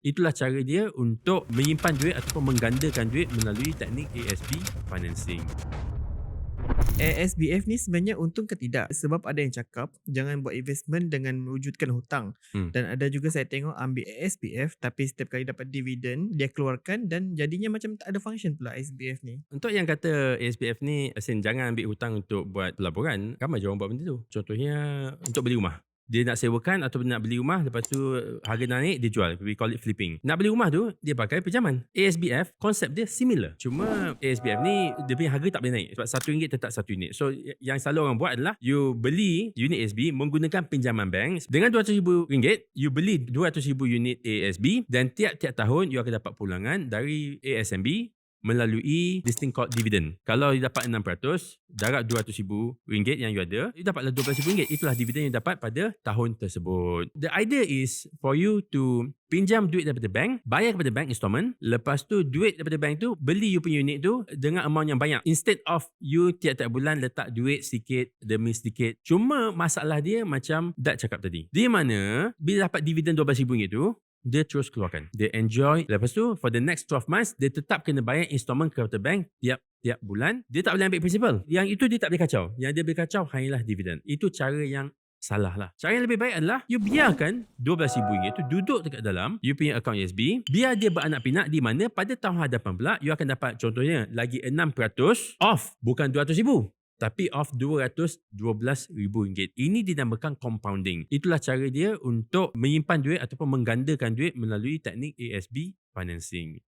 Itulah cara dia untuk menyimpan duit ataupun menggandakan duit melalui teknik ASB financing. ASBF ni sebenarnya untung ke tidak? Sebab ada yang cakap jangan buat investment dengan mewujudkan hutang. Hmm. Dan ada juga saya tengok ambil ASBF tapi setiap kali dapat dividen dia keluarkan dan jadinya macam tak ada function pula ASBF ni. Untuk yang kata ASBF ni asin jangan ambil hutang untuk buat pelaburan, ramai je orang buat benda tu. Contohnya untuk beli rumah. Dia nak sewakan atau nak beli rumah lepas tu harga naik dia jual. We call it flipping. Nak beli rumah tu dia pakai pinjaman. ASBF konsep dia similar. Cuma ASBF ni dia punya harga tak boleh naik sebab satu ringgit tetap satu unit. So yang selalu orang buat adalah you beli unit ASB menggunakan pinjaman bank dengan RM200,000 you beli RM200,000 unit ASB dan tiap-tiap tahun you akan dapat pulangan dari ASMB melalui this thing called dividend. Kalau you dapat 6%, darab RM200,000 yang you ada, you dapatlah RM12,000. Itulah dividen yang dapat pada tahun tersebut. The idea is for you to pinjam duit daripada bank, bayar kepada bank installment, lepas tu duit daripada bank tu beli you punya unit tu dengan amount yang banyak. Instead of you tiap-tiap bulan letak duit sikit demi sedikit. Cuma masalah dia macam Dad cakap tadi. Di mana bila dapat dividen RM12,000 tu, dia terus keluarkan. Dia enjoy. Lepas tu, for the next 12 months, dia tetap kena bayar installment kepada bank tiap tiap bulan. Dia tak boleh ambil principal. Yang itu dia tak boleh kacau. Yang dia boleh kacau hanyalah dividen. Itu cara yang salah lah. Cara yang lebih baik adalah you biarkan RM12,000 itu duduk dekat dalam you punya account USB. Biar dia beranak pinak di mana pada tahun hadapan pula you akan dapat contohnya lagi 6% off bukan RM200,000 tapi off RM212,000. Ini dinamakan compounding. Itulah cara dia untuk menyimpan duit ataupun menggandakan duit melalui teknik ASB financing.